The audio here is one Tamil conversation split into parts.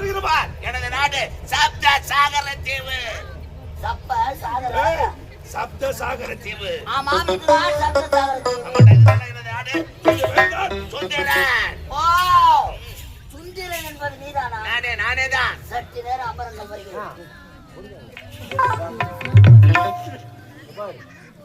இருக்கிறவார் எனது நாடு சப்த சாகர. தீவு சப்ப சாகர சப்த சாகர தீவு ஆமா இதுதான் சப்த சாகர தீவு என்பது நீதானா? நானே நானே தான் சற்று நேரம் அமர்ந்த வருகிறேன்.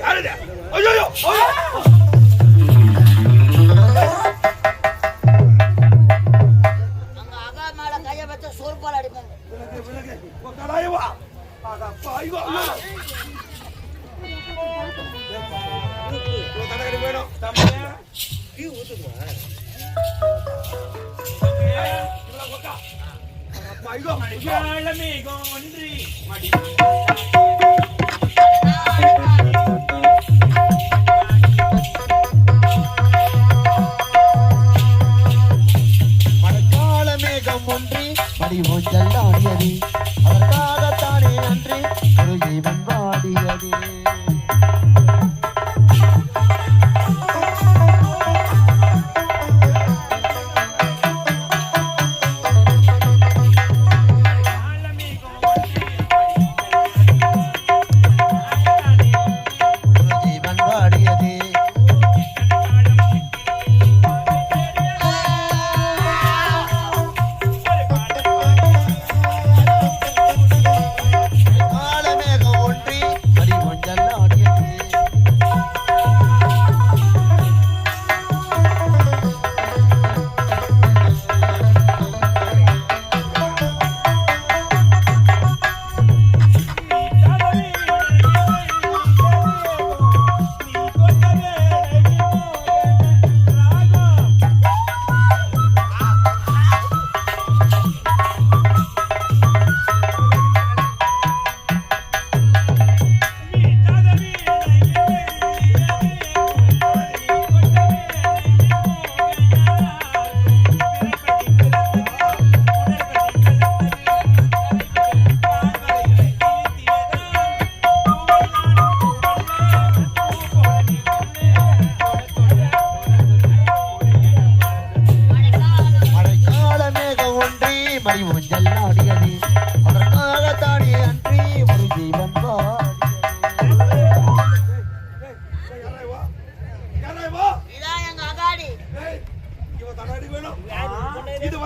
யாருது ஐயோ. பைகோ பைகோ ஒன்றி மடி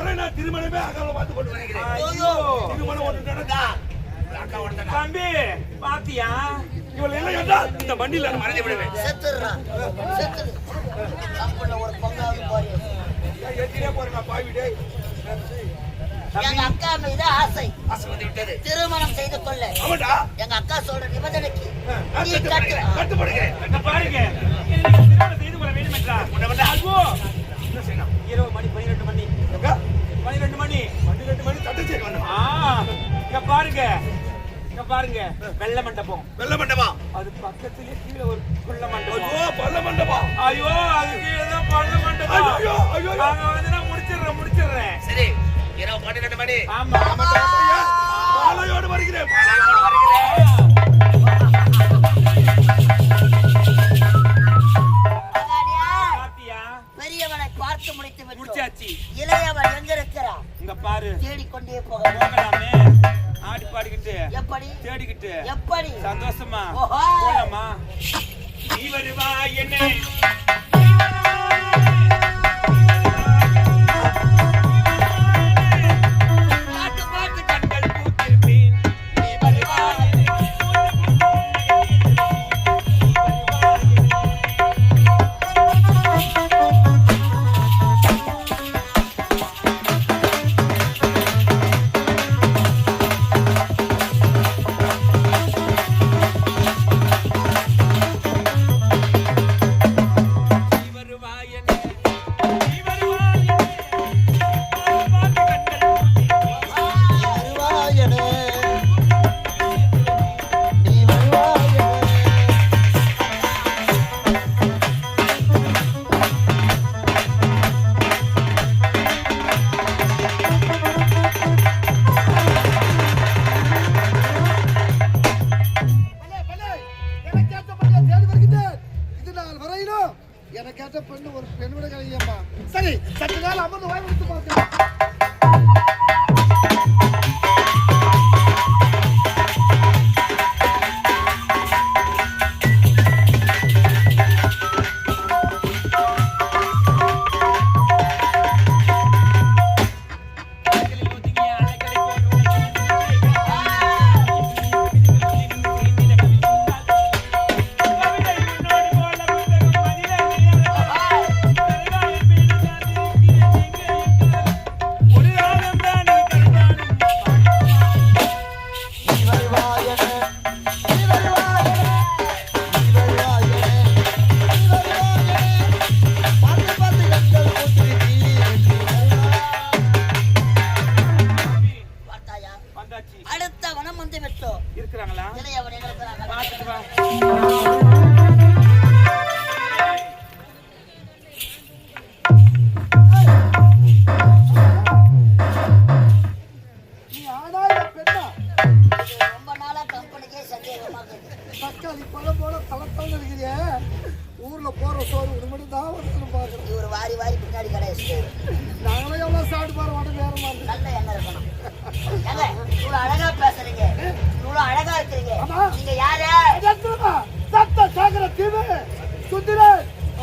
போறேன் நான் திருமணமே அக்காவை பார்த்து போட்டு வரைக்கிறேன் திருமணம் ஒன்று தம்பி பாத்தியா? இவள் என்ன கேட்டா இந்த மண்ணில மறைஞ்சு விடுவேன். செத்துறான் ஒரு பங்காவது பாரு எத்தினே போறேன் பாவிடே. எங்க அக்கா மீது ஆசை. திருமணம் செய்து கொள்ள. எங்க அக்கா சொல்ற நிபந்தனைக்கு கட்டுப்படுகிறேன். பாருங்க. திருமணம் செய்து கொள்ள வேண்டும் என்றார் இரவு மணி இங்க பாருங்க. இங்க பாருங்க. வெள்ள மண்டபம். வெள்ள மண்டபம் அது பக்கத்துலயே கீழே ஒரு குள்ள மண்டபம். ஐயோ பல்ல மண்டபம் ஐயோ அது கீழே தான் பள்ள மண்டபம். ஐயோ, ஐயோ. அங்க வந்து நான் முடிச்சிடுறேன் முடிச்சிடுறேன். சரி இரவு பன்னிரெண்டு மணி. ஆமா. ஐயா, மாலையோடு வருகிறேன். மலையோடு வருகிறேன். அகாடியா, பாத்தியா பெரியவனை பார்த்து முடித்து முடிச்சாச்சு. இளையவன் எங்க இருக்கிறான் பாரு. தேடிக்கொண்டே போகலாமே. ஆடி பாடிக்கிட்டு எப்படி? தேடிக்கிட்டு. எப்படி? சந்தோஷமா. போலாமா? நீ வருவா என்ன.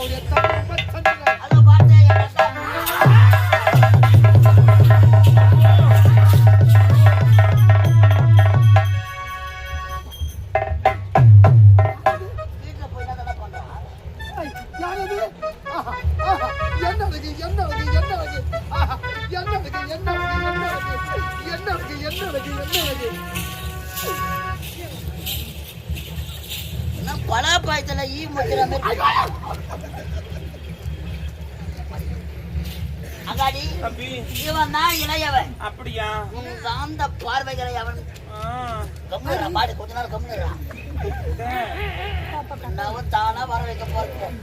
Julieta. தம்பி. இவன் தான் இளையவன். அப்படியா? உன் காந்த பார்வைகளை அவன் ஆ, கம்முறா பாடு கொஞ்ச நேரம் கம்முறா நான் தானா வர வைக்க போறேன்.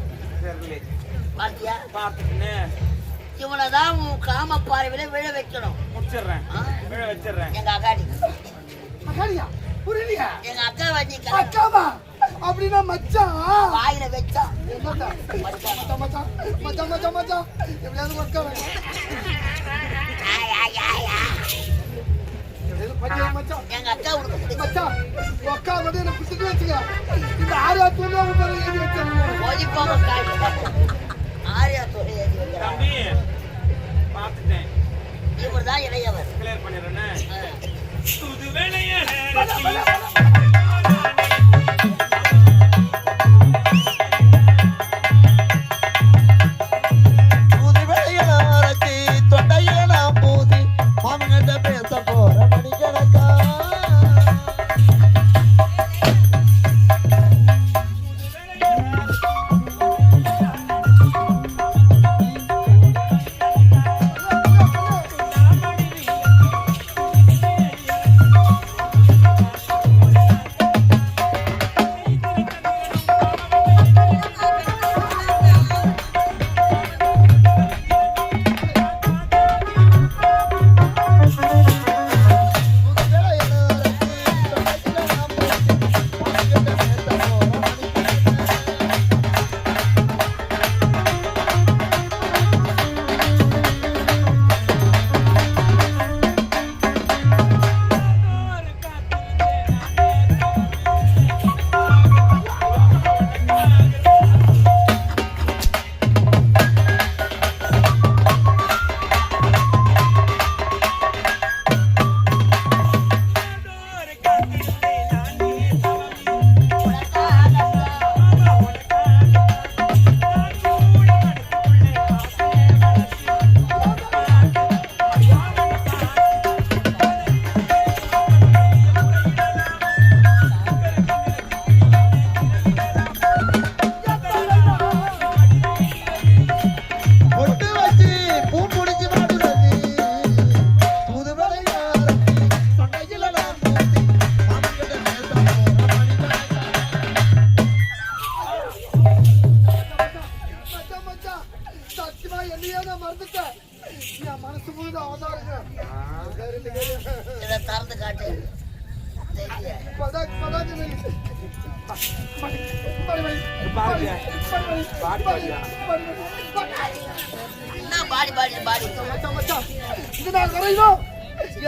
பாத்தியா? பார்த்துட்டுன்னு இவனை தான் உன் காம பார்வையில விழ வைக்கணும். முடிச்சிடுறேன். ஆ? விழ வச்சிடுறேன். எங்க அகாடி அக்காடியா? புரியலையா? எங்க அக்காவை நீ கல்யாணம் அக்காவா? அப்படின்னா மச்சான். வாயில வச்சா. என்னடா? மச்சான், மச்சான், மச்சான், மச்சான், மச்சான். எப்படியாவது உட்காரு. பையன் மச்சான். எங்க அக்கா உனக்கு மச்சான், உட்காரு மட்டும் என்னை பிடிச்சிட்டு வச்சுக்க. இந்த ஆரியா தூள் உன் பேரை எழுதி ஆரியா எழுதி தம்பி பார்த்துட்டேன் இவர் தான் இளையவர் கிளியர் பண்ணிடுறேன்னு ஆ. தூது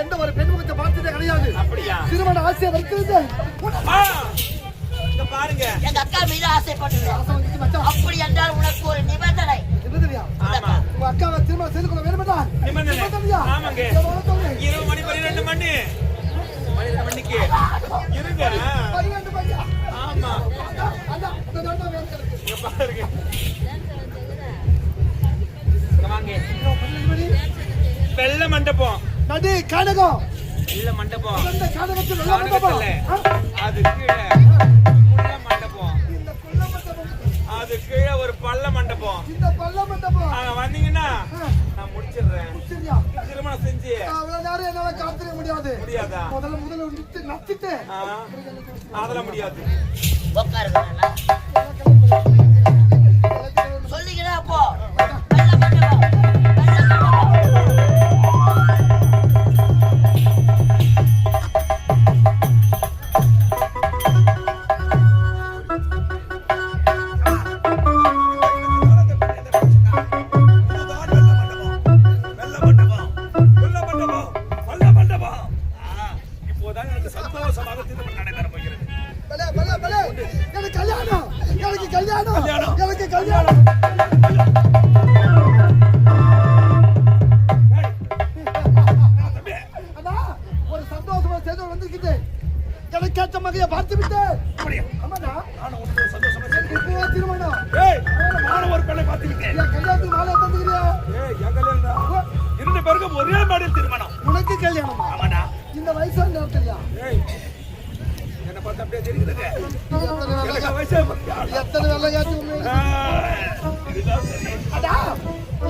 எந்த ஒரு பெண் முகத்தை பார்த்ததே கிடையாது. அப்படியா? திருமண ஆசையை வைக்கிறது பாருங்க. எங்க அக்கா மீது ஆசைப்பட்டுள்ளேன் ஆசை வந்துச்சு மச்சான். அப்படி என்றால் உனக்கு ஒரு நிபந்தனை. இருந்துறியா ஆமா. உங்க அக்காவை திருமணம் செய்து கொள்ள வேண்டுமென்றா? நிபந்தனை. நிபந்தனையா? ஆமாங்க. என் வாழ்த்தவனே. இருபது மணி பன்னிரெண்டு மணி. பன்னிரெண்டு மணிக்கு. இருங்க. பன்னிரண்டு. ஆமா. பாருங்க. வாங்க பன்னிரண்டு மணி. வெள்ள மண்டபம். நடு கானகம். வெள்ள மண்டபம். இந்த கானகத்தில் நல்ல மண்டபம். அது கீழே குள்ள மண்டபம். இந்த கொல்ல மண்டபம். அது கீழே ஒரு பள்ள மண்டபம். இந்த பல்ல மண்டபம். அங்க வந்தீங்கன்னா நான் முடிச்சிடுறேன். சரியா திருமணம் செஞ்சு. அவ்வளவு நேரம் என்னால காத்திருக்க முடியாது. முடியாதா? முதல்ல முதல்ல நிறுத்து நத்திட்டு அதெல்லாம் முடியாது. உட்காருங்க.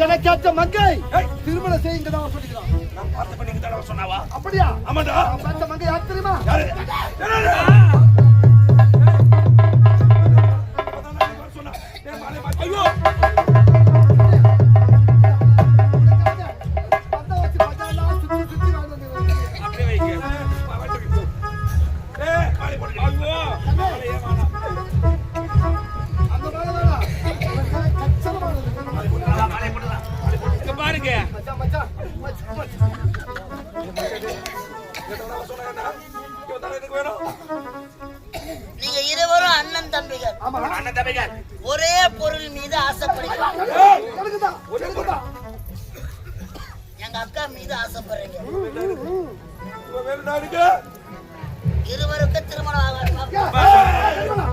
எனக்கு கேட்ட மங்கை. திருமணம் செய்யுங்க தான் சொல்லிக்கிறான். நான் பார்த்த பண்ணிக்கு தடவை சொன்னாவா? அப்படியா? ஆமாடா. பார்த்த மங்கை யார் தெரியுமா? மச்சான்? நீங்க இருவரும் அண்ணன் தம்பிகள் அண்ணன் தம்பிகள். ஒரே பொருள் மீது ஆசைப்படுகிறீங்க ஏய், இப்ப வேற நாடுக்கு இருவருக்கு திருமணம் ஆக- ஏய், ஏய், கண்டிப்பா,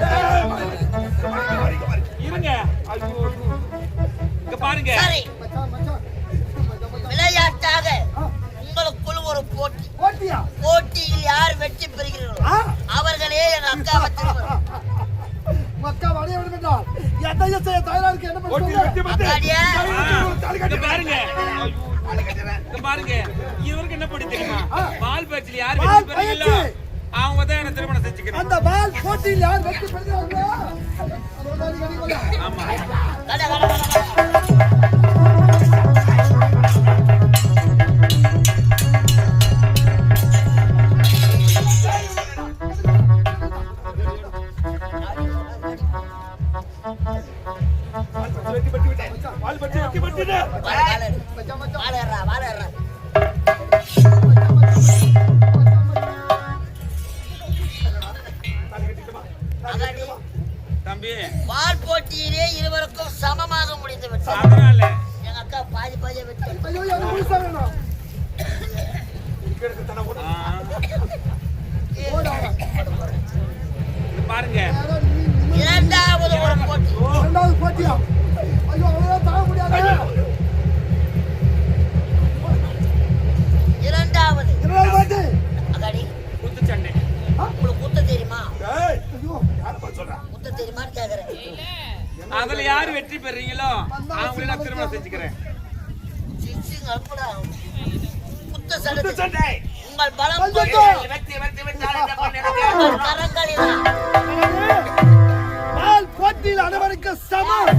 ஏய், கண்டிப்பா. இருங்க ஐயோ இங்க பாருங்க சரி ஒரு போட்டி. போட்டியா? போட்டியில் யார் வெற்றி பெறுகிறீர்களோ? அவர்களே என் அக்காவை திருமணம் உங்க அக்கா வரைய வேண்டும் என்றால் என்னையும் செய்ய தயாரா இருக்கு? என்ன பாருங்க. பாருங்க. இவருக்கு என்ன தெரியுமா? ஆ. பால் பயிற்சியில் யார் வெற்றி. அவங்க தான் என்ன திருமணம் செஞ்சுக்கணும். அந்த பால் போட்டியில் யார் வெற்றி பெறுகிறார்களோ. ஆமா. தம்பி. பால் போட்டியிலே இருவருக்கும் சமமாக முடிந்து விட்டது எங்க அக்கா பாதி. இங்க பாருங்க. இரண்டாவது ஒரு போட்டி. இரண்டாவது போட்டியா? இரண்டாவது. இரண்டாவது. போட்டி அகாடி குத்து சண்டை. உங்களுக்கு குத்த தெரியுமா? ஏய். ஐயோ யாரப்பா சொல்றா? குத்த தெரியுமான்னு கேக்குறேன். அதுல யார் வெற்றி பெறீங்களோ அவங்கள நான் திருமணம் செஞ்சுக்கிறேன். குத்த சண்டை. சண்டை. உங்கள் பலம் வெற்றி வெற்றி கரங்களில் பால் போட்டியில் அனைவருக்கும் சமம்.